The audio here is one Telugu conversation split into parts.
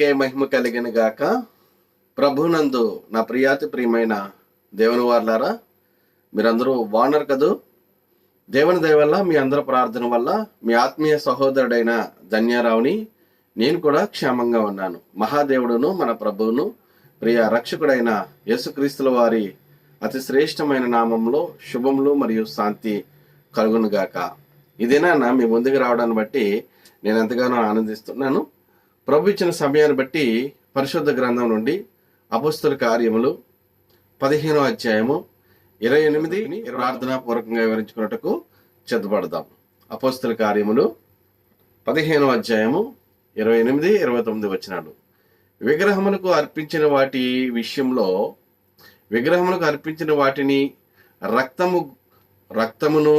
దేవునికే మహిమ కలిగిన గాక. ప్రభునందు నా ప్రియాతి ప్రియమైన దేవుని వార్లారా మీరందరూ బాగున్నారు కదూ? దేవుని దయవల్ల మీ అందరి ప్రార్థన వల్ల మీ ఆత్మీయ సహోదరుడైన ధన్యారావుని నేను కూడా క్షేమంగా ఉన్నాను. మహాదేవుడును మన ప్రభువును ప్రియ రక్షకుడైన యేసుక్రీస్తుల వారి అతి శ్రేష్టమైన నామంలో శుభములు మరియు శాంతి కలుగును గాక. ఇదేనా మీ ముందుకు రావడాన్ని బట్టి నేను ఎంతగానో ఆనందిస్తున్నాను. ప్రభు ఇచ్చిన సమయాన్ని బట్టి పరిశుద్ధ గ్రంథం నుండి అపుస్తుల కార్యములు పదిహేనో అధ్యాయము ఇరవై ఎనిమిది ప్రార్థనా పూర్వకంగా వివరించుకున్నట్టుకు చెద్దపడదాం అపోస్తుల కార్యములు పదిహేనో అధ్యాయము ఇరవై ఎనిమిది ఇరవై తొమ్మిది వచ్చినాడు విగ్రహములకు అర్పించిన వాటి విషయంలో విగ్రహములకు అర్పించిన వాటిని రక్తము రక్తమును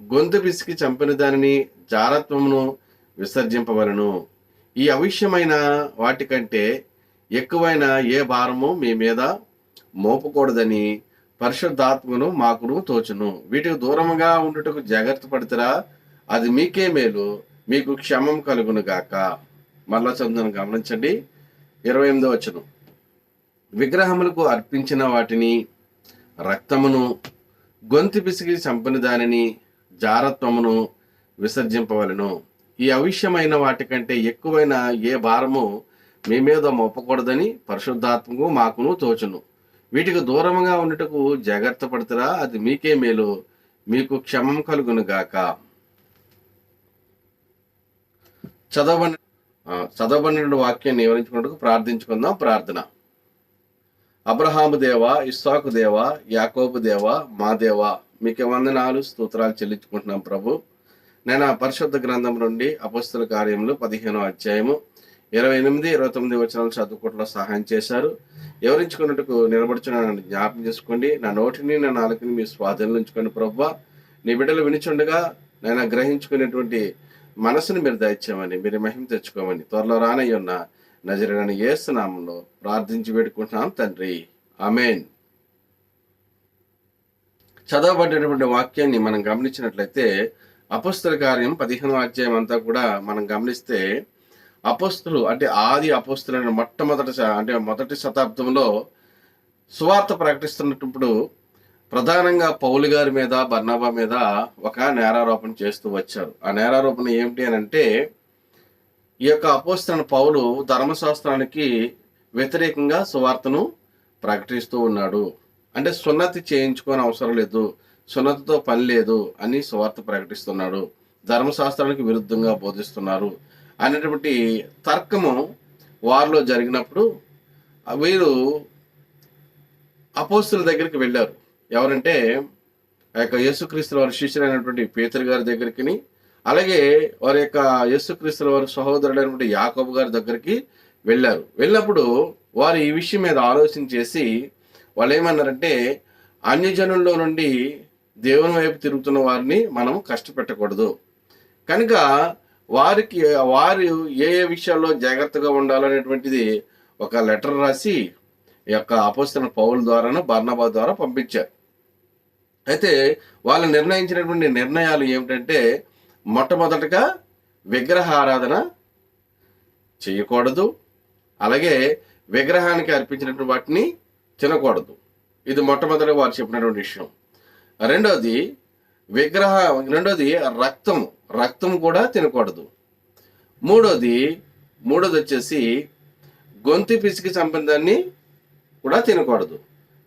గొంతు పిసికి చంపిన దానిని జారత్వమును విసర్జింపవలను. ఈ అవిష్యమైన వాటికంటే ఎక్కువైన ఏ భారము మీ మీద మోపకూడదని పరిశుద్ధాత్మను మాకును తోచును. వీటికి దూరముగా ఉండుటకు జాగ్రత్త పడతారా. అది మీకే మేలు. మీకు క్షమం కలుగును గాక. మరలా చదువును గమనించండి. ఇరవై ఎనిమిదో వచ్చను విగ్రహములకు అర్పించిన వాటిని రక్తమును గొంతు పిసికి చంపిన దానిని జారత్వమును విసర్జింపవలను. ఈ అవిష్యమైన వాటికంటే ఎక్కువైన ఏ భారము మీ మీద మోపకూడదని పరిశుద్ధాత్మకు మాకును తోచును. వీటికి దూరంగా ఉండటకు జాగ్రత్త పడతారా అది మీకే మేలు మీకు క్షమం కలుగును గాక. చదవబడి చదవబడిన వాక్యాన్ని వివరించుకున్నట్టుకు ప్రార్థించుకుందాం. ప్రార్థన. అబ్రహాము దేవ ఇస్సాకు దేవ యాకోబు దేవ మా దేవ మీకు వందనాలు స్తోత్రాలు చెల్లించుకుంటున్నాం ప్రభు. నేను ఆ పరిశుద్ధ గ్రంథం నుండి అపస్తుల కార్యములు పదిహేనో అధ్యాయము ఇరవై ఎనిమిది ఇరవై తొమ్మిది వచనాలు చదువుకోవడంలో సహాయం చేశారు. వివరించుకున్నట్టుకు నిలబడుచున్న జ్ఞాపకం చేసుకోండి. నా నోటిని నా నాలుకని మీ స్వాధీనంలో ఉంచుకోండి ప్రభు నీ బిడ్డలు వినిచుండగా నేను గ్రహించుకునేటువంటి మనసును మీరు దయచేయమని మీరు మహిమ తెచ్చుకోమని త్వరలో రానయ్య ఉన్న ఏసునామంలో ప్రార్థించి వేడుకుంటున్నాం తండ్రి. ఆమెన్. చదవబడినటువంటి వాక్యాన్ని మనం గమనించినట్లయితే అపస్తుల కార్యం పదిహేను అధ్యాయం అంతా కూడా మనం గమనిస్తే అపస్తులు అంటే ఆది అపస్తులైన మొట్టమొదటి అంటే మొదటి శతాబ్దంలో సువార్త ప్రకటిస్తున్నప్పుడు ప్రధానంగా పౌలు గారి మీద బర్నాబా మీద ఒక నేరారోపణ చేస్తూ వచ్చారు. ఆ నేరారోపణ ఏమిటి అని అంటే ఈ యొక్క అపోస్తున్న పౌలు ధర్మశాస్త్రానికి వ్యతిరేకంగా సువార్తను ప్రకటిస్తూ ఉన్నాడు. అంటే సున్నతి చేయించుకోని అవసరం లేదు. సున్నతతో పని లేదు అని సువార్త ప్రకటిస్తున్నాడు. ధర్మశాస్త్రానికి విరుద్ధంగా బోధిస్తున్నారు. అనేటువంటి తర్కము వారిలో జరిగినప్పుడు వీరు అపోస్తుల దగ్గరికి వెళ్ళారు. ఎవరంటే ఆ యొక్క యేసుక్రీస్తుల వారి శిష్యులైనటువంటి పేతురు గారి దగ్గరికి అలాగే వారి యొక్క యేసుక్రీస్తుల వారి సహోదరుడైనటువంటి యాకోబు గారి దగ్గరికి వెళ్ళారు. వెళ్ళినప్పుడు వారు ఈ విషయం మీద ఆలోచన చేసి వాళ్ళు ఏమన్నారంటే అన్యజనుల్లో నుండి దేవుని వైపు తిరుగుతున్న వారిని మనం కష్టపెట్టకూడదు. కనుక వారికి వారు ఏ ఏ విషయాల్లో జాగ్రత్తగా ఉండాలనేటువంటిది ఒక లెటర్ రాసి ఈ యొక్క అపోస్తున్న పౌల ద్వారాను బర్ణబా ద్వారా పంపించారు. అయితే వాళ్ళు నిర్ణయించినటువంటి నిర్ణయాలు ఏమిటంటే మొట్టమొదటగా విగ్రహ ఆరాధన చేయకూడదు. అలాగే విగ్రహానికి అర్పించినటువంటి వాటిని తినకూడదు. ఇది మొట్టమొదటి వారు చెప్పినటువంటి విషయం. రెండోది విగ్రహ రెండోది రక్తం. రక్తం కూడా తినకూడదు. మూడోది మూడోది వచ్చేసి గొంతు పిసికి చంపిన దాన్ని కూడా తినకూడదు.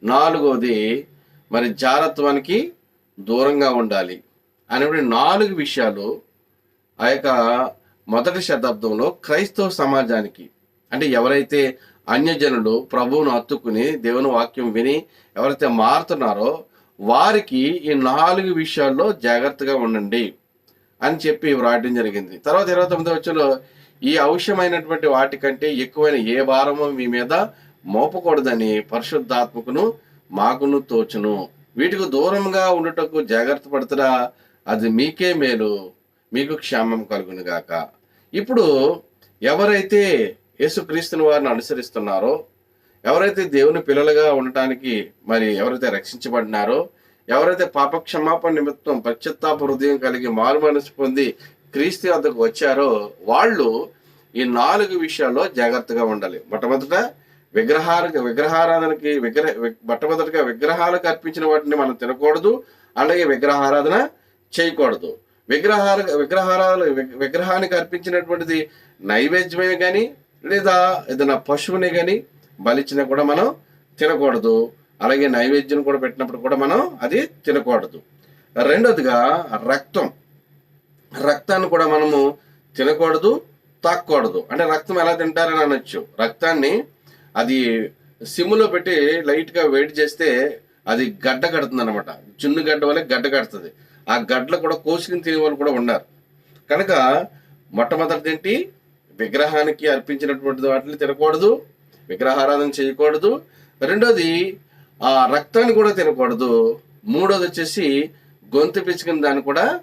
నాలుగోది మరి జారత్వానికి దూరంగా ఉండాలి. అనేటువంటి నాలుగు విషయాలు ఆ యొక్క మొదటి శతాబ్దంలో క్రైస్తవ సమాజానికి అంటే ఎవరైతే అన్యజనులు ప్రభువును హత్తుకుని దేవుని వాక్యం విని ఎవరైతే మారుతున్నారో వారికి ఈ నాలుగు విషయాల్లో జాగ్రత్తగా ఉండండి అని చెప్పి వ్రాయడం జరిగింది. తర్వాత ఇరవై తొమ్మిది వచ్చలో ఈ అవశ్యమైనటువంటి వాటికంటే ఎక్కువైన ఏ భారము మీ మీద మోపకూడదని పరిశుద్ధాత్మకును మాకును తోచును. వీటికి దూరంగా ఉండుటకు జాగ్రత్త పడుతురా అది మీకే మేలు మీకు క్షేమం కలుగును గాక. ఇప్పుడు ఎవరైతే యేసుక్రీస్తుని వారిని అనుసరిస్తున్నారో ఎవరైతే దేవుని పిల్లలుగా ఉండటానికి మరి ఎవరైతే రక్షించబడినారో ఎవరైతే పాపక్షమాపణ నిమిత్తం పశ్చత్తాప హృదయం కలిగి మారు మనసు పొంది క్రీస్తు వద్దకు వచ్చారో వాళ్ళు ఈ నాలుగు విషయాల్లో జాగ్రత్తగా ఉండాలి. మొట్టమొదట విగ్రహాలకు విగ్రహారాధనకి విగ్రహ మొట్టమొదటిగా విగ్రహాలకు అర్పించిన వాటిని మనం తినకూడదు అలాగే విగ్రహారాధన చేయకూడదు. విగ్రహాల విగ్రహారాధన విగ్రహానికి అర్పించినటువంటిది నైవేద్యమే కానీ లేదా ఏదైనా పశువుని కానీ బలిచ్చినా కూడా మనం తినకూడదు. అలాగే నైవేద్యం కూడా పెట్టినప్పుడు కూడా మనం అది తినకూడదు. రెండోదిగా రక్తం. రక్తాన్ని కూడా మనము తినకూడదు తాక్కూడదు. అంటే రక్తం ఎలా తింటారని అనొచ్చు. రక్తాన్ని అది సిమ్లో పెట్టి లైట్గా వెయిట్ చేస్తే అది గడ్డ కడుతుంది అనమాట చున్ను గడ్డ వల్ల గడ్డ కడుతుంది. ఆ గడ్డలు కూడా కోసుకుని తినే వాళ్ళు కూడా ఉన్నారు. కనుక మొట్టమొదటి ఏంటి? విగ్రహానికి అర్పించినటువంటి వాటిని తినకూడదు విగ్రహారాధన చేయకూడదు. రెండోది ఆ రక్తాన్ని కూడా తినకూడదు. మూడోది వచ్చేసి గొంతు పిచ్చుకుని దాన్ని కూడా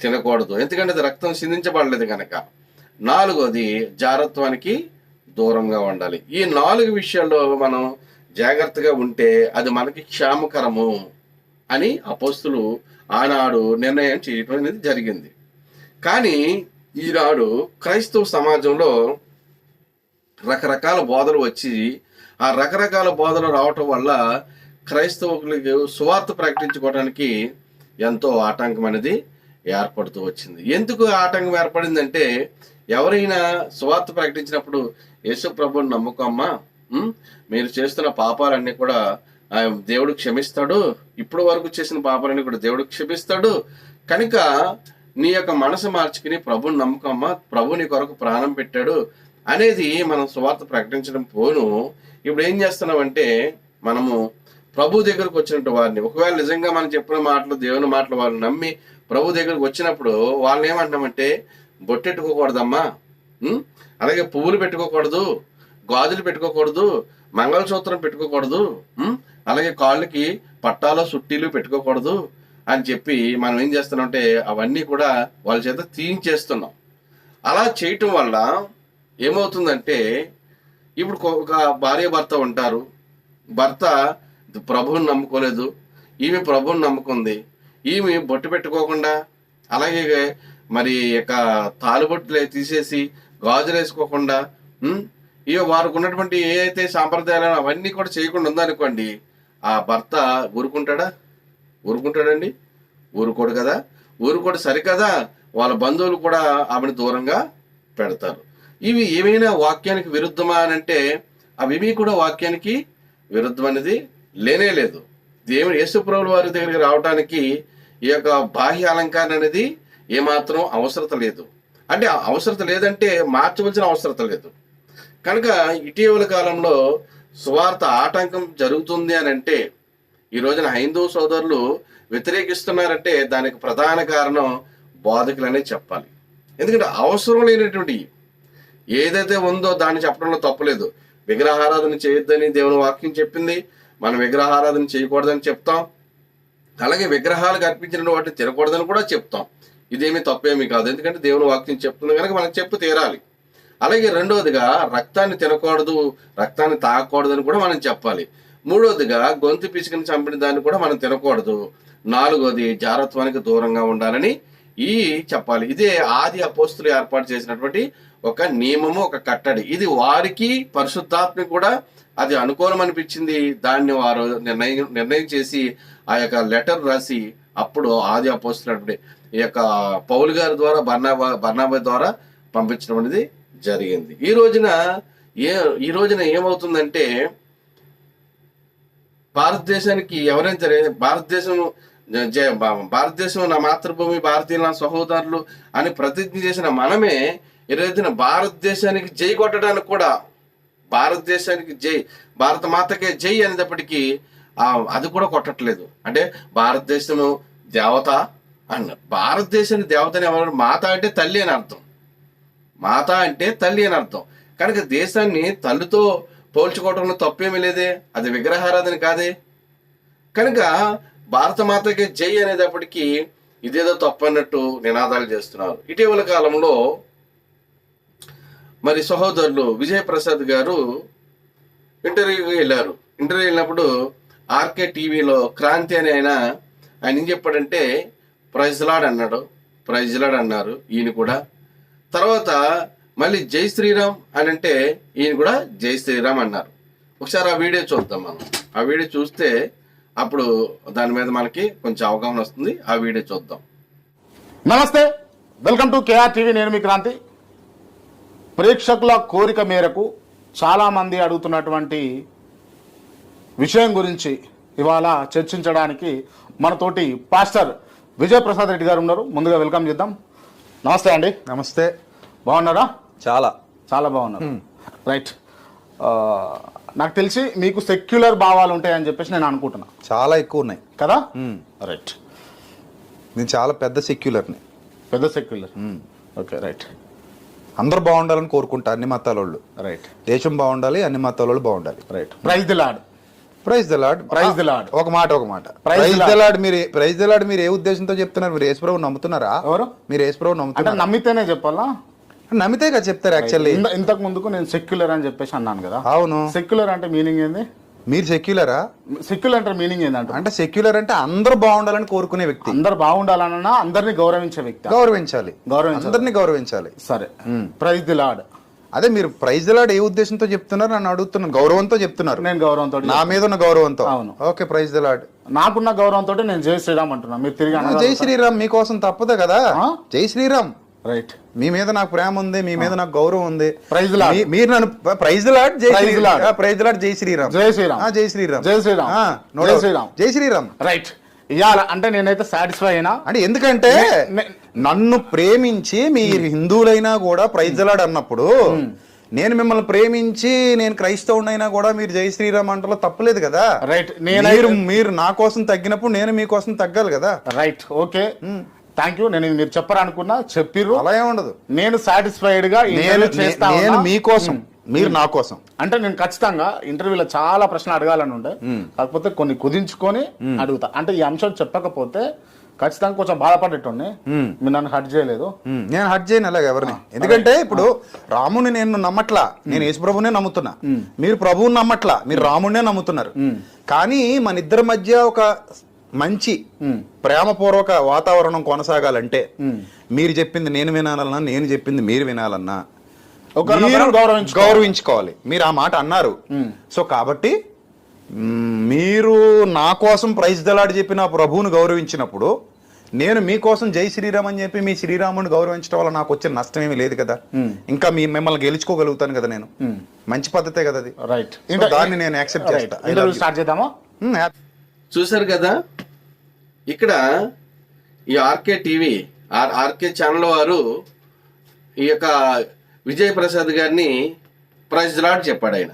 తినకూడదు. ఎందుకంటే అది రక్తం సిందించబడలేదు కనుక నాలుగోది జారత్వానికి దూరంగా ఉండాలి. ఈ నాలుగు విషయాల్లో మనం జాగ్రత్తగా ఉంటే అది మనకి క్షేమకరము అని అపోస్తులు ఆనాడు నిర్ణయం చేయటం అనేది జరిగింది. కానీ ఈనాడు క్రైస్తవ సమాజంలో రకరకాల బోధలు వచ్చి ఆ రకరకాల బోధలు రావటం వల్ల క్రైస్తవులకు సువార్త ప్రకటించుకోవడానికి ఎంతో ఆటంకం అనేది ఏర్పడుతూ వచ్చింది. ఎందుకు ఆటంకం ఏర్పడిందంటే ఎవరైనా సువార్త ప్రకటించినప్పుడు యేసు ప్రభుని నమ్ముకోమ్మా మీరు చేస్తున్న పాపాలన్నీ కూడా దేవుడు క్షమిస్తాడు. ఇప్పుడు వరకు చేసిన పాపాలన్నీ కూడా దేవుడు క్షమిస్తాడు. కనుక నీ యొక్క మనసు మార్చుకుని ప్రభుని నమ్మకమ్మా ప్రభు నీ కొరకు ప్రాణం పెట్టాడు. అనేది మనం సువార్త ప్రకటించడం పోను. ఇప్పుడు ఏం చేస్తున్నామంటే మనము ప్రభు దగ్గరకు వచ్చినట్టు వారిని ఒకవేళ నిజంగా మనం చెప్పిన మాటలు దేవుని మాటలు వాళ్ళు నమ్మి ప్రభు దగ్గరకు వచ్చినప్పుడు వాళ్ళని ఏమంటామంటే బొట్టెట్టుకోకూడదమ్మా. అలాగే పువ్వులు పెట్టుకోకూడదు గాజులు పెట్టుకోకూడదు మంగళసూత్రం పెట్టుకోకూడదు అలాగే కాళ్ళకి పట్టాలు సుట్టీలు పెట్టుకోకూడదు అని చెప్పి మనం ఏం చేస్తున్నామంటే అవన్నీ కూడా వాళ్ళ చేత తీయించేస్తున్నాం. అలా చేయటం వల్ల ఏమవుతుందంటే ఇప్పుడు ఒక భార్య భర్త ఉంటారు. భర్త ప్రభువుని నమ్ముకోలేదు. ఈమె ప్రభువుని నమ్ముకుంది. ఈమె బొట్టు పెట్టుకోకుండా అలాగే మరి యొక్క తాలుబొట్టులు తీసేసి గాజులు వేసుకోకుండా ఉం? ఇక వారికి ఉన్నటువంటి ఏ అయితే సాంప్రదాయాలు అవన్నీ కూడా చేయకుండా ఉందనుకోండి ఆ భర్త ఊరుకుంటాడా? ఊరుకుంటాడండి? ఊరుకోడు కదా? ఊరుకోడు సరికదా? వాళ్ళ బంధువులు కూడా ఆమెను దూరంగా పెడతారు. ఇవి ఏమైనా వాక్యానికి విరుద్ధమా అని అంటే అవి కూడా వాక్యానికి విరుద్ధం అనేది లేనే లేదు. దేవుని యేసుప్రభుల వారి దగ్గరికి రావడానికి ఈ యొక్క బాహ్య అలంకారం అనేది ఏమాత్రం అవసరత లేదు. అంటే అవసరత లేదంటే మార్చవలసిన అవసరత లేదు. కనుక ఇటీవల కాలంలో సువార్త ఆటంకం జరుగుతుంది అని అంటే ఈ రోజున హైందవ సోదరులు వ్యతిరేకిస్తున్నారంటే దానికి ప్రధాన కారణం బోధకులనే చెప్పాలి. ఎందుకంటే అవసరం లేనటువంటి ఏదైతే ఉందో దాన్ని చెప్పడంలో తప్పులేదు. విగ్రహారాధన చేయొద్దని దేవుని వాక్యం చెప్పింది. మనం విగ్రహారాధన చేయకూడదని చెప్తాం. అలాగే విగ్రహాలకు అర్పించిన వాటిని తినకూడదని కూడా చెప్తాం. ఇదేమీ తప్పేమీ కాదు. ఎందుకంటే దేవుని వాక్యం చెప్తుంది కనుక మనం చెప్పు తీరాలి. అలాగే రెండవదిగా రక్తాన్ని తినకూడదు రక్తాన్ని తాగకూడదని కూడా మనం చెప్పాలి. మూడవదిగా గొంతు పిసుకుని చంపిన దాన్ని కూడా మనం తినకూడదు. నాలుగోది జారత్వానికి దూరంగా ఉండాలని ఈ చెప్పాలి. ఇదే ఆది అపోస్తులు ఏర్పాటు చేసినటువంటి ఒక నియమము ఒక కట్టడి. ఇది వారికి పరిశుద్ధాత్మ కూడా అది అనుకూలం అనిపించింది. దాన్ని వారు నిర్ణయం నిర్ణయం చేసి ఆ యొక్క లెటర్ రాసి అప్పుడు ఆది అపోస్తున్నటువంటి ఈ యొక్క పౌలు గారి ద్వారా బర్నాబా బర్నాబా ద్వారా పంపించడం అనేది జరిగింది. ఈ రోజున ఏ ఈ రోజున ఏమవుతుందంటే భారతదేశానికి ఎవరైనా సరే భారతదేశం భారతదేశం నా మాతృభూమి భారతీయుల నా సహోదరులు అని ప్రతిజ్ఞ చేసిన మనమే ఈరోజున భారతదేశానికి జై కొట్టడానికి కూడా భారతదేశానికి జై భారత మాతకే జై అనేటప్పటికీ అది కూడా కొట్టట్లేదు. అంటే భారతదేశము దేవత అన్న భారతదేశానికి దేవతని ఎవరు మాత అంటే తల్లి అని అర్థం. మాత అంటే తల్లి అని అర్థం. కనుక దేశాన్ని తల్లితో పోల్చుకోవడంలో తప్పేమీ లేదే అది విగ్రహారాధన కాదే. కనుక భారత మాతకే జై అనేటప్పటికీ ఇదేదో తప్పు అన్నట్టు నినాదాలు చేస్తున్నారు. ఇటీవల కాలంలో మరి సహోదరులు విజయప్రసాద్ గారు ఇంటర్వ్యూకి వెళ్ళారు. ఇంటర్వ్యూ వెళ్ళినప్పుడు ఆర్కే టీవీలో క్రాంతి అని ఆయన ఆయన ఏం చెప్పాడంటే ప్రైజ్లాడ్ అన్నాడు. ప్రైజ్లాడ్ అన్నారు ఈయన కూడా. తర్వాత మళ్ళీ జై శ్రీరామ్ అని అంటే ఈయన కూడా జై శ్రీరామ్ అన్నారు. ఒకసారి ఆ వీడియో చూద్దాం మనం. ఆ వీడియో చూస్తే అప్పుడు దాని మీద మనకి కొంచెం అవగాహన వస్తుంది. ఆ వీడియో చూద్దాం. నమస్తే. Welcome to KR TV. నేను మీ క్రాంతి. ప్రేక్షకుల కోరిక మేరకు చాలామంది అడుగుతున్నటువంటి విషయం గురించి ఇవాళ చర్చించడానికి మనతోటి పాస్టర్ విజయప్రసాద్ రెడ్డి గారు ఉన్నారు. ముందుగా వెల్కమ్ చేద్దాం. నమస్తే అండి. నమస్తే. బాగున్నారా? చాలా. చాలా బాగున్నారు. రైట్. ఆ, నాకు తెలిసి మీకు సెక్యులర్ భావాలు ఉంటాయని చెప్పేసి నేను అనుకుంటున్నా. చాలా ఎక్కువ ఉన్నాయి. కదా. రైట్. నేను చాలా పెద్ద సెక్యులర్ని. పెద్ద సెక్యులర్. Okay right. అందరూ బాగుండాలని కోరుకుంటా అన్ని మతాల వాళ్ళు. రైట్ దేశం బాగుండాలి అన్ని మతాల వాళ్ళు బాగుండాలి. Right praise the Lord praise the Lord Praise the Lord. ఒక మాట ఒక మాట. Praise the. లాడ్ మీరు ప్రైజ్ ద లాడ్ మీరు ఏ ఉద్దేశంతో చెప్తున్నారు? మీరు యేసుప్రభు నమ్ముతున్నారా? ఎవరు? మీరు యేసుప్రభు నమ్ముతున్నారా? నమ్మితేనే చెప్పాలా? నమ్మితే కదా చెప్తారు యాక్చువల్లీ ఇంత- ఇంతకు ముందుకు నేను సెక్యులర్ అని చెప్పేసి అన్నాను కదా. అవును. సెక్యులర్ అంటే మీనింగ్ ఏంది? మీరు సెక్యులరా సెక్యులర్ అంటే మీనింగ్ ఏంటంటే అంటే సెక్యులర్ అంటే అందరూ బాగుండాలని కోరుకునే వ్యక్తి. అందరు బాగుండాలన్నా అందరిని గౌరవించే వ్యక్తి. గౌరవించాలి. గౌరవించాలి. అందరినీ గౌరవించాలి. సరే. ప్రైజ్ ది లాడ్ అదే మీరు ప్రైజ్ లాడ్ ఏ ఉద్దేశంతో చెప్తున్నారు? నన్ను అడుగుతున్నాను గౌరవంతో చెప్తున్నారు. నేను గౌరవంతో నా మీద ఉన్న గౌరవంతో. అవును. ఓకే ప్రైజ్ ద లాడ్ నాకున్న గౌరవంతో నేను జై శ్రీరామ్ అంటున్నా. మీరు తిరిగి జై శ్రీరామ్ మీకోసం తప్పదు కదా? జై శ్రీరామ్. రైట్ మీ మీద నాకు ప్రేమ ఉంది మీ మీద నాకు గౌరవం ఉంది. మీ- మీరు నన్ను ప్రైజ్ లాడ్ జై. శ్రీరామ్. ప్రైజ్ లాడ్ జై శ్రీరామ్. జై శ్రీరామ్. జై శ్రీరామ్. జై శ్రీరామ్. జై. శ్రీరామ్. జై శ్రీరామ్. రైట్ ఇవాళ అంటే నేనైతే సాటిస్ఫై అయినా అంటే ఎందుకంటే నన్ను ప్రేమించి మీరు హిందువులైనా కూడా ప్రైజ్ లాడ్ అన్నప్పుడు నేను మిమ్మల్ని ప్రేమించి నేను క్రైస్తవునైనా కూడా మీరు జై శ్రీరామ్ అంటలో తప్పలేదు కదా. రైట్ నేను మీరు మీరు నా కోసం తగ్గినప్పుడు నేను మీకోసం తగ్గాలి కదా. రైట్ ఓకే థ్యాంక్ యూ నేను మీరు చెప్పరనుకున్నా చెప్పిర్రు. అలా ఏముండదు నేను సాటిస్ఫైడ్గా నేను చేస్తా. మీకోసం మీరు నా కోసం. అంటే నేను ఖచ్చితంగా ఇంటర్వ్యూలో చాలా ప్రశ్నలు అడగాలని ఉండే. కాకపోతే కొన్ని కుదించుకొని అడుగుతా. అంటే ఈ అంశం చెప్పకపోతే ఖచ్చితంగా కొంచెం బాధపడేటోని మీరు నన్ను హట్ చేయలేదు. నేను హట్ చేయను అలాగ ఎవరిని. ఎందుకంటే ఇప్పుడు రాముని నేను నమ్మట్లా. నేను యేసు ప్రభునే నమ్ముతున్నా. మీరు ప్రభువుని నమ్మట్లా. మీరు రాముడినే నమ్ముతున్నారు. కానీ మన ఇద్దరి మధ్య ఒక మంచి ప్రేమపూర్వక వాతావరణం కొనసాగాలంటే మీరు చెప్పింది నేను వినాలన్నా నేను చెప్పింది మీరు వినాలన్నా గౌరవించుకోవాలి. మీరు ఆ మాట అన్నారు. సో కాబట్టి మీరు నా కోసం ప్రైజ్ దలాడి చెప్పి నా ప్రభువుని గౌరవించినప్పుడు నేను మీకోసం జై శ్రీరామ్ అని చెప్పి మీ శ్రీరాముని గౌరవించడం వల్ల నాకు వచ్చిన నష్టం ఏమీ లేదు కదా. ఇంకా మీ మిమ్మల్ని గెలుచుకోగలుగుతాను కదా నేను. మంచి పద్ధతే కదా అది. రైట్ దాన్ని నేను యాక్సెప్ట్ చేస్తా. I love interview you. Start చేద్దామా. చూశారు కదా? ఇక్కడ ఈ RK TV R RK channel వారు ఈ యొక్క విజయ్ ప్రసాద్ గారిని ప్రైజ్ లాడ్ చెప్పాడు ఆయన.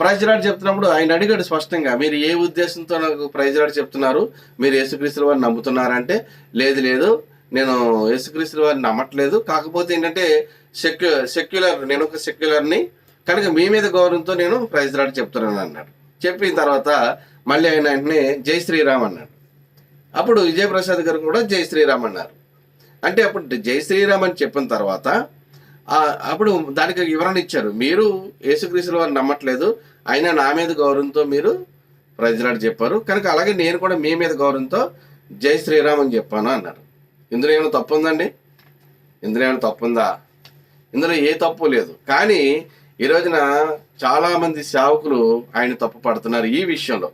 ప్రైజ్ లాడ్ చెప్తున్నప్పుడు ఆయన అడిగాడు స్పష్టంగా మీరు ఏ ఉద్దేశంతో నాకు ప్రైజ్ లాడ్ చెప్తున్నారు? మీరు యేసుక్రీస్తుల వారిని నమ్ముతున్నారంటే? లేదు లేదు. నేను యేసుక్రీస్తుల వారిని నమ్మట్లేదు. కాకపోతే ఏంటంటే సెక్యు సెక్యులర్ నేను ఒక సెక్యులర్ని. కనుక మీ మీద గౌరవంతో నేను ప్రైజ్ లాడ్ చెప్తున్నాను అన్నాడు. చెప్పిన తర్వాత మళ్ళీ ఆయన వెంటనే జై శ్రీరామ్ అన్నాడు. అప్పుడు విజయప్రసాద్ గారు కూడా జై శ్రీరామ్ అన్నారు. అంటే అప్పుడు జై శ్రీరామ్ అని చెప్పిన తర్వాత అప్పుడు దానికి వివరణ ఇచ్చారు. మీరు యేసుక్రీస్తుల వారు నమ్మట్లేదు. అయినా నా మీద గౌరవంతో మీరు ప్రజలాడు చెప్పారు. కనుక అలాగే నేను కూడా మీ మీద గౌరవంతో జై శ్రీరామ్ అని చెప్పాను అన్నారు. ఇందులో ఏమైనా తప్పు ఉందండి? ఇందులో ఏమైనా తప్పు ఉందా? ఇందులో ఏ తప్పు లేదు. కానీ ఈ రోజున చాలామంది సేవకులు ఆయన తప్పు పడుతున్నారు ఈ విషయంలో.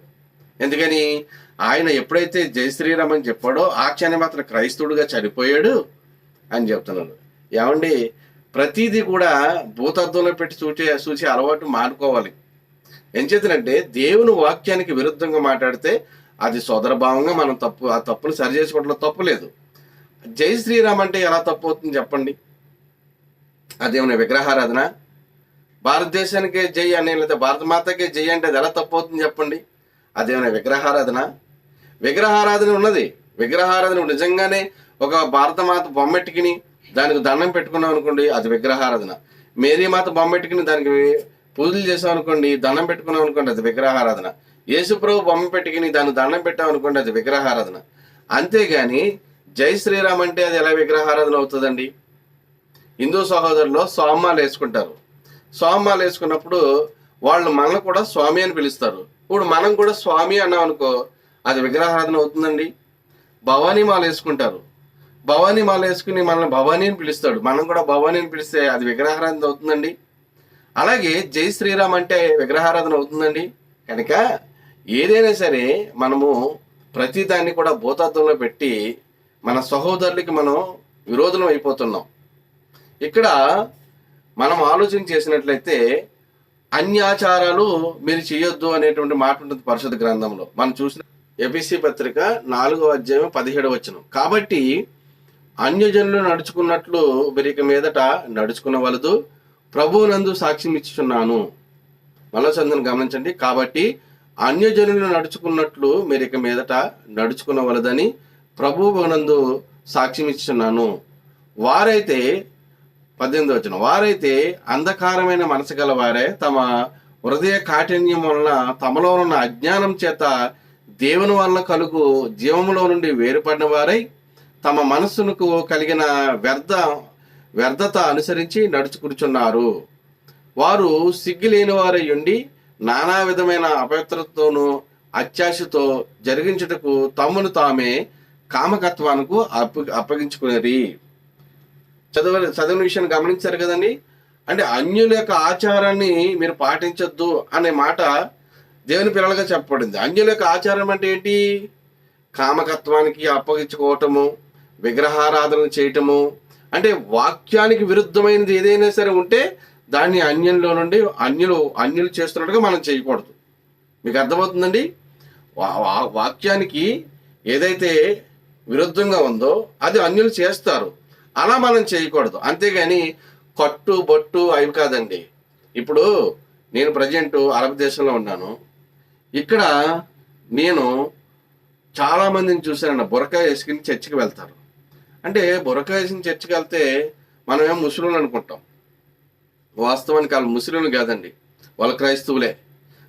ఎందుకని? ఆయన ఎప్పుడైతే జై శ్రీరామ్ అని చెప్పాడో ఆ క్షణం మాత్రం క్రైస్తవుడుగా చనిపోయాడు అని చెప్తున్నాడు. ఏమండి? ప్రతిదీ కూడా భూతత్వంలో పెట్టి చూచే చూసే అలవాటు మానుకోవాలి. ఏం చేతనంటే దేవుని వాక్యానికి విరుద్ధంగా మాట్లాడితే అది సోదరభావంగా మనం తప్పు ఆ తప్పును సరి చేసుకోవడంలో తప్పు లేదు. జై శ్రీరామ్ అంటే ఎలా తప్పు అవుతుంది చెప్పండి? అదేమైనా విగ్రహారాధన? భారతదేశానికే జై అని లేదా భారత మాతకే జై అంటే అది ఎలా తప్పు అవుతుంది చెప్పండి? అదేమైనా విగ్రహారాధన? విగ్రహారాధన ఉన్నది. విగ్రహారాధన నిజంగానే ఒక భారత మాత బొమ్మెట్టుకుని దానికి దండం పెట్టుకున్నాం అనుకోండి అది విగ్రహారాధన. మేరీ మాత బొమ్మెట్టుకుని దానికి పూజలు చేసాం అనుకోండి దండం పెట్టుకున్నాం అనుకోండి అది విగ్రహారాధన. యేసుప్రభు బొమ్మ పెట్టుకుని దానికి దండం పెట్టాం అనుకోండి అది విగ్రహారాధన. అంతేగాని జై శ్రీరామ్ అంటే అది ఎలా విగ్రహారాధన అవుతుందండి? హిందూ సహోదరులు స్వామాలు వేసుకుంటారు. స్వామాలు వేసుకున్నప్పుడు వాళ్ళు మనల్ని కూడా స్వామి అని పిలుస్తారు. ఇప్పుడు మనం కూడా స్వామి అన్నాం అనుకో అది విగ్రహారాధన అవుతుందండి. భవానీ మాల వేసుకుంటారు. భవానీ మాల వేసుకుని మనల్ని భవానీ అని పిలుస్తాడు. మనం కూడా భవానీ అని పిలిస్తే అది విగ్రహారాధన అవుతుందండి. అలాగే జై శ్రీరామ్ అంటే విగ్రహారాధన అవుతుందండి. కనుక ఏదైనా సరే మనము ప్రతి దాన్ని కూడా భూతత్వంలో పెట్టి మన సహోదరులకి మనం విరోధం అయిపోతున్నాం. ఇక్కడ మనం ఆలోచన చేసినట్లయితే అన్యాచారాలు మీరు చేయొద్దు అనేటువంటి మాట ఉంటుంది పరిషత్ గ్రంథంలో. మనం చూసిన ఎపిసి పత్రిక నాలుగో అధ్యాయం పదిహేడు వచనం. కాబట్టి అన్యజనులు నడుచుకున్నట్లు వీరికి మీదట నడుచుకునవలదు ప్రభువునందు సాక్ష్యం ఇచ్చుచున్నాను. మళ్ళా చందని గమనించండి. కాబట్టి అన్యజనులు నడుచుకున్నట్లు మీరిక మీదట నడుచుకున్న వలదని ప్రభువు ప్రభువునందు సాక్ష్యం ఇచ్చున్నాను వారైతే పద్దెనిమిది వచ్చిన వారైతే అంధకారమైన మనసు గల వారే తమ హృదయ కాఠిన్యం వలన తమలో ఉన్న అజ్ఞానం చేత దేవుని వల్ల కలుగు జీవములో నుండి వేరుపడిన వారై తమ మనస్సునకు కలిగిన వ్యర్థ వ్యర్థత అనుసరించి నడుచుకుంటున్నారు వారు సిగ్గు లేని వారై ఉండి నానా విధమైన అపవిత్రతతోనూ అత్యాశతో జరిగించుటకు తమ్మును తామే కామకత్వానికి అప్ప అప్పగించుకునేది చదవ చదివిన విషయాన్ని గమనించారు కదండి? అంటే అన్యుల యొక్క ఆచారాన్ని మీరు పాటించొద్దు అనే మాట దేవుని పిల్లలుగా చెప్పబడింది. అన్యుల యొక్క ఆచారం అంటే ఏంటి? కామకత్వానికి అప్పగించుకోవటము విగ్రహారాధన చేయటము. అంటే వాక్యానికి విరుద్ధమైనది ఏదైనా సరే ఉంటే దాన్ని అన్యంలో నుండి అన్యులు అన్యులు చేస్తున్నట్టుగా మనం చేయకూడదు. మీకు అర్థమవుతుందండి? వాక్యానికి ఏదైతే విరుద్ధంగా ఉందో అది అన్యులు చేస్తారు. అలా మనం చేయకూడదు. అంతేగాని కట్టు బొట్టు అవి కాదండి. ఇప్పుడు నేను ప్రజెంట్ అరబ్ దేశంలో ఉన్నాను. ఇక్కడ నేను చాలా మందిని చూశాను బురకా వేసుకుని చర్చికి వెళ్తారు. అంటే బురకా వేసుకుని చర్చికి వెళ్తే మనం ఏం ముస్లింలు అనుకుంటాం. వాస్తవానికి వాళ్ళు ముస్లింలు కాదండి. వాళ్ళ క్రైస్తవులే.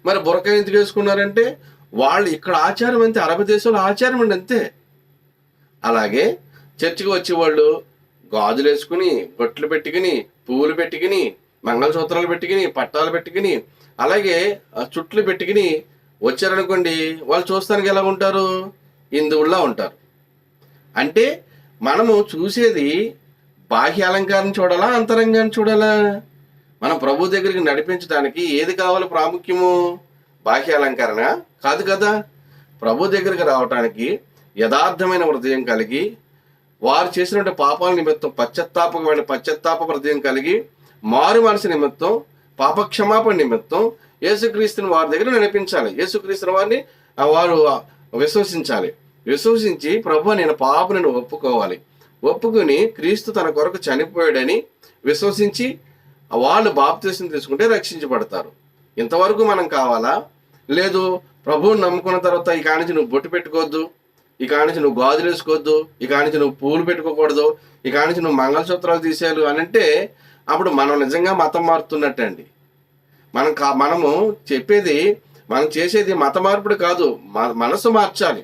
మరి బురకా ఎందుకు వేసుకున్నారంటే వాళ్ళు ఇక్కడ ఆచారం అంతే అరబ్ దేశంలో ఆచారం అండి అంతే. అలాగే చర్చికి వచ్చేవాళ్ళు గాజులు వేసుకుని బొట్లు పెట్టుకుని పువ్వులు పెట్టుకుని మంగళసూత్రాలు పెట్టుకుని పట్టాలు పెట్టుకుని అలాగే చుట్లు పెట్టుకుని వచ్చారనుకోండి వాళ్ళు చూస్తానికి ఎలా ఉంటారు? హిందువుల్లా ఉంటారు. అంటే మనము చూసేది బాహ్య అలంకారం చూడాలా అంతరంగాన్ని చూడాలా? మనం ప్రభు దగ్గరికి నడిపించడానికి ఏది కావాలి ప్రాముఖ్యము? బాహ్య అలంకరణ కాదు కదా. ప్రభు దగ్గరికి రావటానికి యథార్థమైన హృదయం కలిగి వారు చేసినటువంటి పాపాల నిమిత్తం పశ్చత్తాపమైన పశ్చత్తాప హృదయం కలిగి మారు మనసు నిమిత్తం పాపక్షమాపణ నిమిత్తం యేసుక్రీస్తుని వారి దగ్గర నడిపించాలి యేసుక్రీస్తుని వారిని వారు విశ్వసించాలి. విశ్వసించి ప్రభు నేను పాపను ఒప్పుకోవాలి. ఒప్పుకుని క్రీస్తు తన కొరకు చనిపోయాడని విశ్వసించి వాళ్ళు బాప్తీసం తీసుకుంటే రక్షించబడతారు. ఇంతవరకు మనం కావాలా? లేదు ప్రభువుని నమ్ముకున్న తర్వాత ఈ కానించి నువ్వు బొట్టు పెట్టుకోవద్దు ఈ కానించి నువ్వు గాజులు వేసుకోవద్దు ఈ కానించి నువ్వు పూలు పెట్టుకోకూడదు ఈ కానించి నువ్వు మంగళసూత్రాలు తీసేయాలి అని అంటే అప్పుడు మనం నిజంగా మతం మారుతున్నట్టండి. మనం కా మనము చెప్పేది మనం చేసేది మత మార్పుడు కాదు. మ- మనసు మార్చాలి.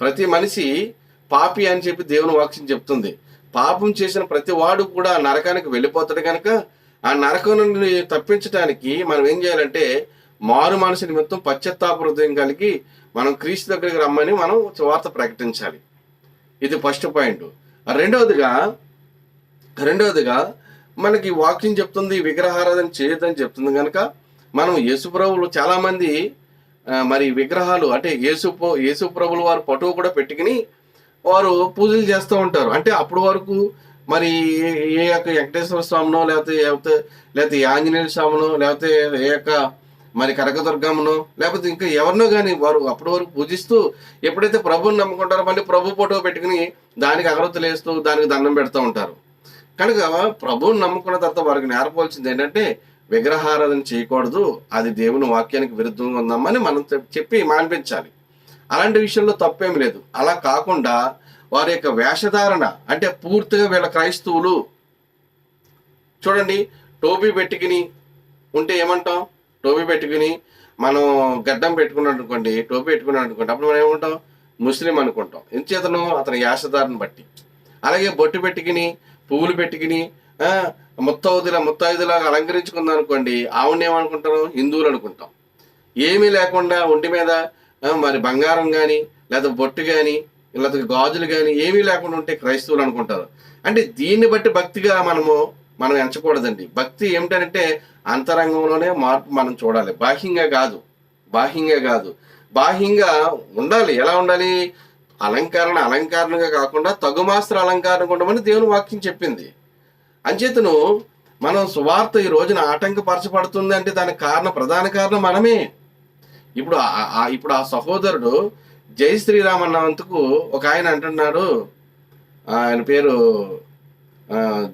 ప్రతి మనిషి పాపి అని చెప్పి దేవుని వాక్యం చెప్తుంది. పాపం చేసిన ప్రతి వాడు కూడా నరకానికి వెళ్ళిపోతాడు కనుక ఆ నరకం నుండి తప్పించడానికి మనం ఏం చేయాలంటే మారు మనసు నిమిత్తం పశ్చాత్తాప హృదయం కలిగి మనం క్రీస్తు దగ్గరికి రమ్మని మనం వార్త ప్రకటించాలి. ఇది ఫస్ట్ పాయింట్. రెండవదిగా రెండవదిగా మనకి వాక్యం చెప్తుంది విగ్రహారాధన చేయొద్దని చెప్తుంది కనుక మనం యేసుప్రభులు చాలా మంది మరి విగ్రహాలు అంటే యేసు యేసుప్రభులు వారు పటువు కూడా పెట్టుకుని వారు పూజలు చేస్తూ ఉంటారు. అంటే అప్పటి వరకు మరి ఏ- ఏ యొక్క వెంకటేశ్వర స్వామినో లేకపోతే లేకపోతే లేకపోతే ఆంజనేయ స్వామినో లేకపోతే ఏ యొక్క మరి కరకదుర్గమ్మనో లేకపోతే ఇంకా ఎవరినో కానీ వారు అప్పటి వరకు పూజిస్తూ ఎప్పుడైతే ప్రభువుని నమ్ముకుంటారో మళ్ళీ ప్రభు ఫోటో పెట్టుకుని దానికి అగరత్తులు వేస్తూ దానికి దండం పెడుతూ ఉంటారు. కనుక ప్రభువుని నమ్ముకున్న తర్వాత వారికి నేర్పవలసింది ఏంటంటే విగ్రహారాధన చేయకూడదు అది దేవుని వాక్యానికి విరుద్ధంగా ఉందామని మనం చెప్పి మాన్పించాలి. అలాంటి విషయంలో తప్పేం లేదు. అలా కాకుండా వారి యొక్క వేషధారణ అంటే పూర్తిగా వీళ్ళ క్రైస్తవులు చూడండి టోపీ పెట్టుకుని ఉంటే ఏమంటాం? టోపీ పెట్టుకుని మనం గడ్డం పెట్టుకున్నాం అనుకోండి టోపీ పెట్టుకున్నాం అనుకోండి అప్పుడు మనం ఏమంటాం? ముస్లిం అనుకుంటాం. ఎంచేతను అతని యాసధారణ బట్టి. అలాగే బొట్టు పెట్టుకుని పువ్వులు పెట్టుకుని ఆ, ముత్తౌదుల ముత్తైదులాగా అలంకరించుకుందాం అనుకోండి ఆవిడ ఏమనుకుంటారు? హిందువులు అనుకుంటాం. ఏమీ లేకుండా ఒంటి మీద మరి బంగారం కానీ లేదా బొట్టు కానీ లేకపోతే గాజులు కానీ ఏమీ లేకుండా ఉంటే క్రైస్తవులు అనుకుంటారు. అంటే దీన్ని బట్టి భక్తిగా మనము మనం ఎంచకూడదండి. భక్తి ఏమిటంటే అంతరంగంలోనే మార్పు మనం చూడాలి. బాహ్యంగా కాదు. బాహ్యంగా కాదు. బాహ్యంగా ఉండాలి. ఎలా ఉండాలి? అలంకరణ అలంకరణగా కాకుండా తగుమాస్త్ర అలంకరణ ఉండమని దేవుని వాక్యం చెప్పింది. అంచేతను మనం సువార్త ఈ రోజున ఆటంకపరచబడుతుంది అంటే దానికి కారణం ప్రధాన కారణం మనమే. ఇప్పుడు ఇప్పుడు ఆ సహోదరుడు జై శ్రీరామ్ అన్నందుకు ఒక ఆయన అంటున్నాడు. ఆయన పేరు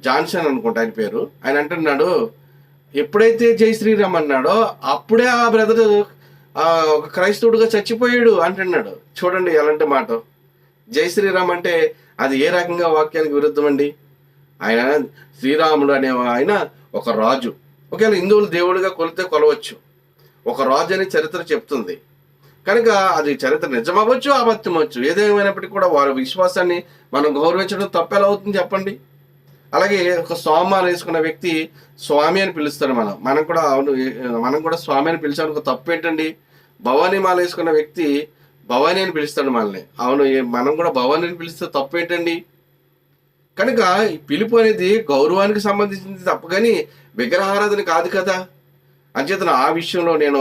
జాన్సన్ అనుకుంటా ఆయన పేరు. ఆయన అంటున్నాడు ఎప్పుడైతే జై శ్రీరామ్ అన్నాడో అప్పుడే ఆ బ్రదర్ ఒక క్రైస్తవుడుగా చచ్చిపోయాడు అంటున్నాడు. చూడండి ఎలాంటి మాట. జై శ్రీరామ్ అంటే అది ఏ రకంగా వాక్యానికి విరుద్ధం అండి? ఆయన శ్రీరాముడు అనే ఆయన ఒక రాజు. ఒకవేళ హిందువులు దేవుడిగా కొలితే కొలవచ్చు. ఒక రాజు అని చరిత్ర చెప్తుంది. కనుక అది చరిత్ర నిజమవ్వచ్చు అబద్ధమవచ్చు ఏదేమైనప్పటికీ కూడా వారి విశ్వాసాన్ని మనం గౌరవించడం తప్పెలా అవుతుంది చెప్పండి? అలాగే ఒక సోమాలు వేసుకున్న వ్యక్తి స్వామి అని పిలుస్తారు మనం. మనం కూడా అవును మనం కూడా స్వామి అని పిలిచాను తప్పు ఏంటండి? భవానీ మాల వేసుకున్న వ్యక్తి భవానీ అని పిలుస్తాడు మనల్ని. అవును మనం కూడా భవానీ అని పిలిస్తే తప్పు ఏంటండి కనుక ఈ పిలుపు అనేది గౌరవానికి సంబంధించింది తప్ప కానీ విగ్రహారాధన కాదు కదా. అంచేతన ఆ విషయంలో నేను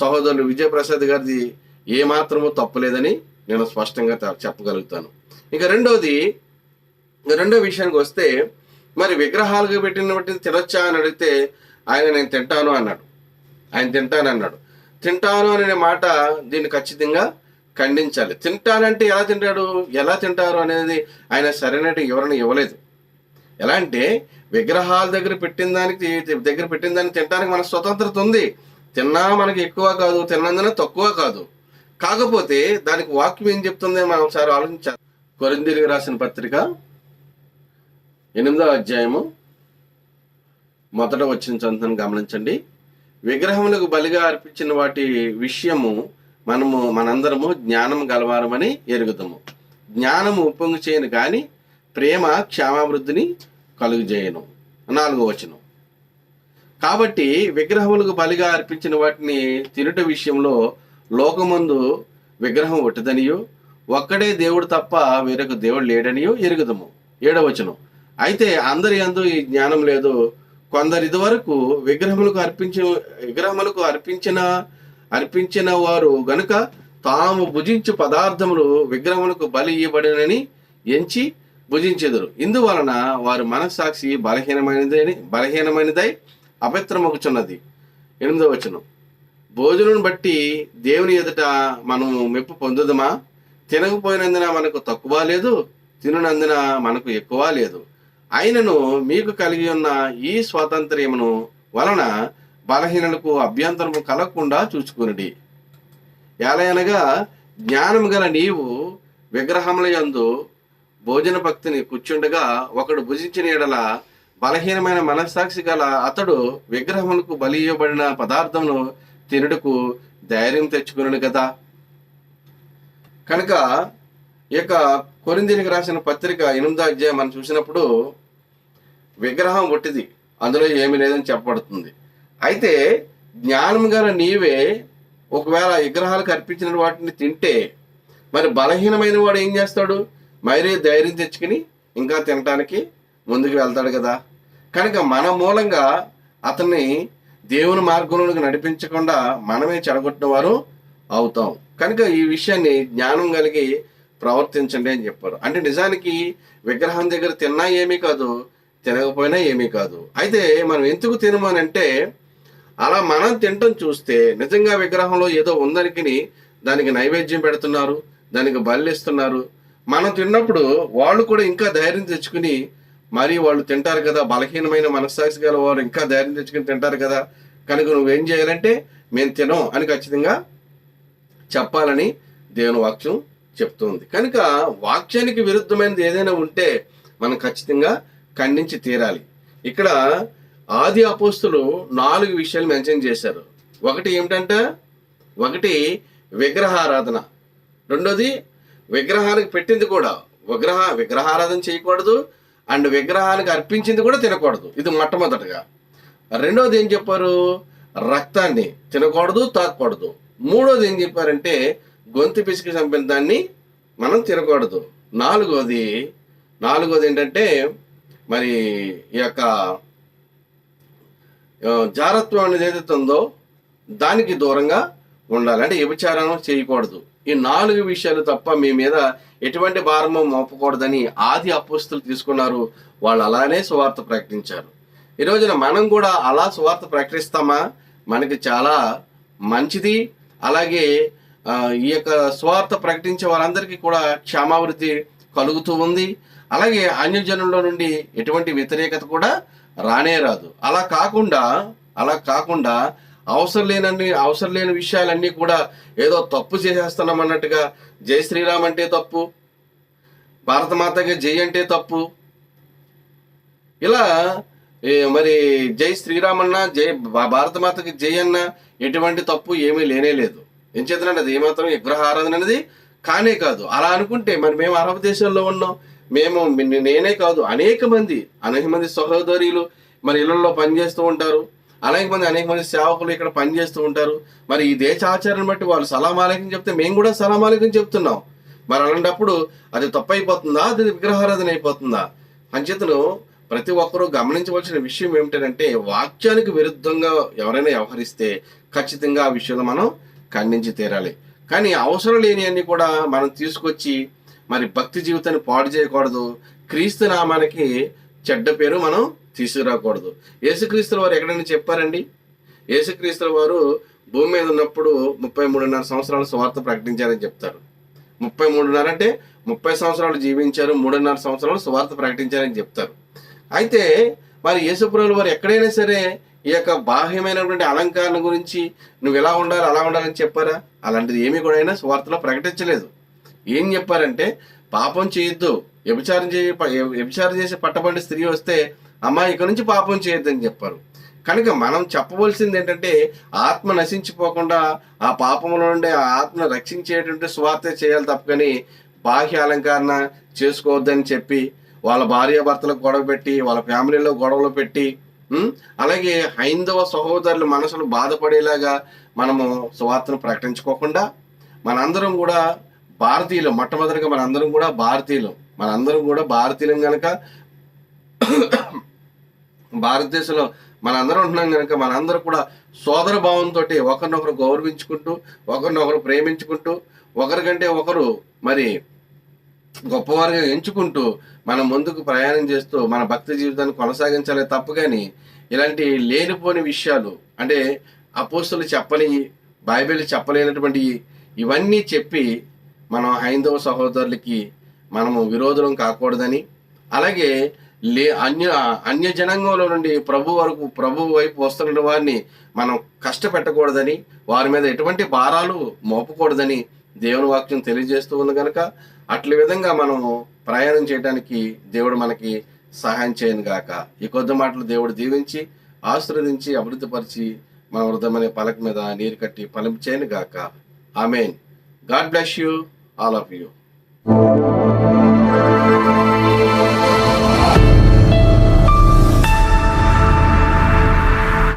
సహోదరులు విజయప్రసాద్ గారిది ఏమాత్రమూ తప్పులేదని నేను స్పష్టంగా చెప్పగలుగుతాను. ఇంకా రెండోది రెండో విషయానికి వస్తే మరి విగ్రహాలుగా పెట్టిన వాటిని తినొచ్చా అని అడిగితే ఆయన నేను తింటాను అన్నాడు. ఆయన తింటాను అన్నాడు తింటాను అనే మాట దీన్ని ఖచ్చితంగా ఖండించాలి. తింటానంటే ఎలా తింటాడు? ఎలా తింటారు అనేది ఆయన సరైన వివరణ ఇవ్వలేదు. ఎలా అంటే విగ్రహాల దగ్గర పెట్టిన దానికి దగ్గర పెట్టిన దానికి తినడానికి మనకు స్వతంత్రత ఉంది. తిన్నా మనకి ఎక్కువ కాదు తిన్నందున తక్కువ కాదు. కాకపోతే దానికి వాక్యం ఏం చెప్తుంది మనం ఒకసారి ఆలోచించాలి కొరిందిరిగి రాసిన పత్రిక ఎనిమిదో అధ్యాయము మొదట వచ్చిన చదువుతాను గమనించండి. విగ్రహములకు బలిగా అర్పించిన వాటి విషయము మనము మనందరము జ్ఞానం గలవారమని ఎరుగుతాము జ్ఞానము ఉప్పొంగు చేయను కానీ ప్రేమ క్షేమాభివృద్ధిని కలుగుజేయను. నాలుగో వచనం. కాబట్టి విగ్రహములకు బలిగా అర్పించిన వాటిని తినుట విషయంలో లోకమందు విగ్రహం ఒట్టిదనియు ఒక్కడే దేవుడు తప్ప వేరొక దేవుడు లేడనియో ఎరుగుదము. ఏడవచనం అయితే అందరి అందు ఈ జ్ఞానం లేదు. కొందరు ఇదివరకు విగ్రహములకు అర్పించిన విగ్రహములకు అర్పించిన అర్పించిన వారు గనుక తాము భుజించు పదార్థములు విగ్రహములకు బలి ఇవ్వబడినని ఎంచి భుజించెదరు. ఇందువలన వారి మనస్సాక్షి బలహీనమైనదని బలహీనమైనదై అపవిత్రమగుచున్నది. ఎనిమిదో వచనం. భోజనం బట్టి దేవుని ఎదుట మనము మెప్పు పొందుదమా? తినకపోయినందున మనకు తక్కువ లేదు తిననందున మనకు ఎక్కువ లేదు. అయినను మీకు కలిగి ఉన్న ఈ స్వాతంత్ర్యమును వలన బలహీనలకు అభ్యంతరము కలగకుండా చూచుకునుడి ఎలయనగా జ్ఞానం గల నీవు విగ్రహముల యందు భోజన భక్తిని కూర్చుండగా ఒకడు భుజించిన ఎడల బలహీనమైన మనస్సాక్షి గల అతడు విగ్రహములకు బలి ఇవ్వబడిన పదార్థమును తినుటకు ధైర్యం తెచ్చుకున్నాడు కదా కనుక ఈ యొక్క కొరిందీనికి రాసిన పత్రిక ఎనిమిదో అధ్యాయం మనం చూసినప్పుడు విగ్రహం ఒట్టిది అందులో ఏమీ లేదని చెప్పబడుతుంది. అయితే జ్ఞానం గల నీవే ఒకవేళ విగ్రహాలకు అర్పించిన వాటిని తింటే మరి బలహీనమైన వాడు ఏం చేస్తాడు? మరీ ధైర్యం తెచ్చుకుని ఇంకా తినటానికి ముందుకు వెళ్తాడు కదా. కనుక మన మూలంగా అతన్ని దేవుని మార్గంలోకి నడిపించకుండా మనమే చెడగొట్టిన వారు అవుతాం. కనుక ఈ విషయాన్ని జ్ఞానం కలిగి ప్రవర్తించండి అని చెప్పారు. అంటే నిజానికి విగ్రహం దగ్గర తిన్నా ఏమీ కాదు తినకపోయినా ఏమీ కాదు. అయితే మనం ఎందుకు తినమని అంటే అలా మనం తినటం చూస్తే నిజంగా విగ్రహంలో ఏదో ఉందనికి దానికి నైవేద్యం పెడుతున్నారు దానికి బలిస్తున్నారు మనం తిన్నప్పుడు వాళ్ళు కూడా ఇంకా ధైర్యం తెచ్చుకుని మరి వాళ్ళు తింటారు కదా బలహీనమైన మనస్సాక్షి గల వారు ఇంకా ధైర్యం తెచ్చుకుని తింటారు కదా కనుక నువ్వేం చేయాలంటే మేము తినం అని ఖచ్చితంగా చెప్పాలని దేవుని వాక్యం చెప్తుంది. కనుక వాక్యానికి విరుద్ధమైనది ఏదైనా ఉంటే మనం ఖచ్చితంగా ఖండించి తీరాలి. ఇక్కడ ఆది అపోస్తులు నాలుగు విషయాలు మెన్షన్ చేశారు. ఒకటి ఏమిటంటే ఒకటి విగ్రహారాధన. రెండోది విగ్రహానికి పెట్టింది కూడా. విగ్రహ విగ్రహారాధన చేయకూడదు అండ్ విగ్రహానికి అర్పించింది కూడా తినకూడదు. ఇది మొట్టమొదటిగా. రెండోది ఏం చెప్పారు? రక్తాన్ని తినకూడదు తాకూడదు. మూడోది ఏం చెప్పారంటే గొంతు పిసికి చంపిన దాన్ని మనం తినకూడదు. నాలుగోది నాలుగోది ఏంటంటే మరి ఈ యొక్క జారత్వం అనేది ఏదైతే ఉందో దానికి దూరంగా ఉండాలి. అంటే వ్యభిచారం చేయకూడదు. ఈ నాలుగు విషయాలు తప్ప మీ మీద ఎటువంటి భారము మోపకూడదని ఆది అపోస్తులు తీసుకున్నారు. వాళ్ళు అలానే సువార్త ప్రకటించారు. ఈ రోజున మనం కూడా అలా సువార్త ప్రకటిస్తామా? మనకి చాలా మంచిది. అలాగే ఈ యొక్క స్వార్థ ప్రకటించే వారందరికీ కూడా క్షేమాభివృద్ధి కలుగుతూ ఉంది. అలాగే అన్యజనుల నుండి ఎటువంటి వ్యతిరేకత కూడా రానే రాదు. అలా కాకుండా అలా కాకుండా అవసరం లేనన్ని అవసరం లేని విషయాలన్నీ కూడా ఏదో తప్పు చేసేస్తున్నాం అన్నట్టుగా జై శ్రీరామ్ అంటే తప్పు భారతమాతకి జై అంటే తప్పు. ఇలా మరి జై శ్రీరామ్ అన్న జై భారతమాతకి జై అన్న ఎటువంటి తప్పు ఏమీ లేనే లేదు. ఏం చేతనంటే అది ఏమాత్రం విగ్రహ ఆరాధన అనేది కానే కాదు. అలా అనుకుంటే మరి మేము అరబ్ దేశంలో ఉన్నాం. మేము నేనే కాదు అనేక మంది అనేక మంది సహోదరులు మరి ఇళ్ళలో పనిచేస్తూ ఉంటారు. అనేక మంది అనేక మంది సేవకులు ఇక్కడ పనిచేస్తూ ఉంటారు. మరి ఈ దేశ ఆచారాన్ని బట్టి వాళ్ళు సలామాలకం చెప్తే మేము కూడా సలామాలకం చెప్తున్నాం. మరి అలాంటప్పుడు అది తప్పైపోతుందా? అది విగ్రహారాధన అయిపోతుందా? అంచేతను ప్రతి ఒక్కరూ గమనించవలసిన విషయం ఏమిటంటే వాక్యానికి విరుద్ధంగా ఎవరైనా వ్యవహరిస్తే ఖచ్చితంగా ఆ విషయంలో మనం ఖండించి తీరాలి. కానీ అవసరం లేని అన్ని కూడా మనం తీసుకొచ్చి మరి భక్తి జీవితాన్ని పాడు చేయకూడదు. క్రీస్తు నామానికి చెడ్డ పేరు మనం తీసుకురాకూడదు. యేసుక్రీస్తుల వారు ఎక్కడైనా చెప్పారండి? యేసుక్రీస్తుల వారు భూమి మీద ఉన్నప్పుడు ముప్పై మూడున్నర సంవత్సరాలు స్వార్థ ప్రకటించారని చెప్తారు. ముప్పై మూడున్నర అంటే ముప్పై సంవత్సరాలు జీవించారు మూడున్నర సంవత్సరాలు స్వార్థ ప్రకటించారని చెప్తారు. అయితే మరి యేసుప్రభులు వారు ఎక్కడైనా సరే ఈ యొక్క బాహ్యమైనటువంటి అలంకారం గురించి నువ్వు ఎలా ఉండాలి అలా ఉండాలని చెప్పారా? అలాంటిది ఏమీ కూడా అయినా స్వార్థలో ప్రకటించలేదు. ఏం చెప్పారంటే పాపం చేయొద్దు. వ్యభిచారం చేయ వ్యభిచారం చేసి పట్టబడి స్త్రీ వస్తే అమ్మా ఇక నుంచి పాపం చేయొద్దని చెప్పారు. కనుక మనం చెప్పవలసింది ఏంటంటే ఆత్మ నశించిపోకుండా ఆ పాపంలో నుండి ఆ ఆత్మను రక్షించేటువంటి స్వార్థ చేయాలి తప్పకని బాహ్య అలంకరణ చేసుకోవద్దని చెప్పి వాళ్ళ భార్యాభర్తలకు గొడవ పెట్టి వాళ్ళ ఫ్యామిలీలో గొడవలు పెట్టి అలాగే హైందవ సహోదరుల మనసులు బాధపడేలాగా మనము స్వార్థను ప్రకటించుకోకుండా మనందరం కూడా భారతీయులు మొట్టమొదటిగా మనందరం కూడా భారతీయులు. మనందరం కూడా భారతీయులం కనుక భారతదేశంలో మనందరం ఉంటున్నాం కనుక మనందరూ కూడా సోదర భావంతో ఒకరినొకరు గౌరవించుకుంటూ ఒకరినొకరు ప్రేమించుకుంటూ ఒకరికంటే ఒకరు మరి గొప్పవారిగా ఎంచుకుంటూ మనం ముందుకు ప్రయాణం చేస్తూ మన భక్తి జీవితాన్ని కొనసాగించాలి తప్పు కానీ ఇలాంటి లేనిపోని విషయాలు అంటే అపోస్తులు చెప్పని బైబిల్ చెప్పలేనటువంటి ఇవన్నీ చెప్పి మనం హైందవ సహోదరులకి మనము విరోధులం కాకూడదని అలాగే లే అన్య అన్య జనాంగంలో నుండి ప్రభు వరకు ప్రభు వైపు వస్తున్న వారిని మనం కష్టపెట్టకూడదని వారి మీద ఎటువంటి భారాలు మోపకూడదని దేవుని వాక్యం తెలియజేస్తూ ఉంది కనుక అట్ల విధంగా మనము ప్రయాణం చేయడానికి దేవుడు మనకి సహాయం చేయను గాక. ఈ కొద్ది మాటలు దేవుడు దీవించి ఆశీర్వదించి అభివృద్ధిపరిచి మన వృద్ధమనే పలక మీద నీరు కట్టి ఫలం చేయను గాక. Amen. God bless you. I love you.